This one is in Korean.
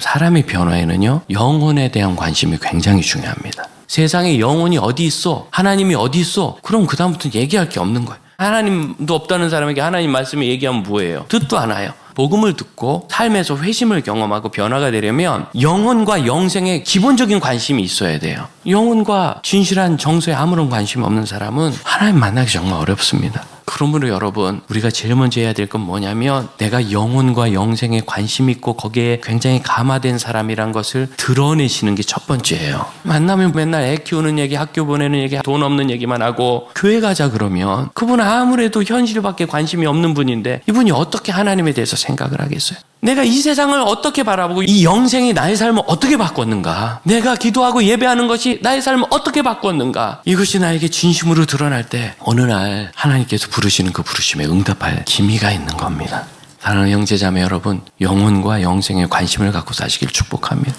사람의 변화에는요, 영혼에 대한 관심이 굉장히 중요합니다. 세상에 영혼이 어디 있어? 하나님이 어디 있어? 그럼 그다음부터 얘기할 게 없는 거예요. 하나님도 없다는 사람에게 하나님 말씀을 얘기하면 뭐예요? 듣도 않아요. 복음을 듣고 삶에서 회심을 경험하고 변화가 되려면 영혼과 영생에 기본적인 관심이 있어야 돼요. 영혼과 진실한 정서에 아무런 관심 없는 사람은 하나님 만나기 정말 어렵습니다. 그러므로 여러분, 우리가 제일 먼저 해야 될 건 뭐냐면 내가 영혼과 영생에 관심 있고 거기에 굉장히 감화된 사람이란 것을 드러내시는 게 첫 번째예요. 만나면 맨날 애 키우는 얘기, 학교 보내는 얘기, 돈 없는 얘기만 하고 교회 가자 그러면 그분은 아무래도 현실밖에 관심이 없는 분인데 이분이 어떻게 하나님에 대해서 생각을 하겠어요? 내가 이 세상을 어떻게 바라보고 이 영생이 나의 삶을 어떻게 바꿨는가? 내가 기도하고 예배하는 것이 나의 삶을 어떻게 바꿨는가? 이것이 나에게 진심으로 드러날 때 어느 날 하나님께서 부르시는 그 부르심에 응답할 기미가 있는 겁니다. 사랑하는 형제자매 여러분, 영혼과 영생에 관심을 갖고 사시길 축복합니다.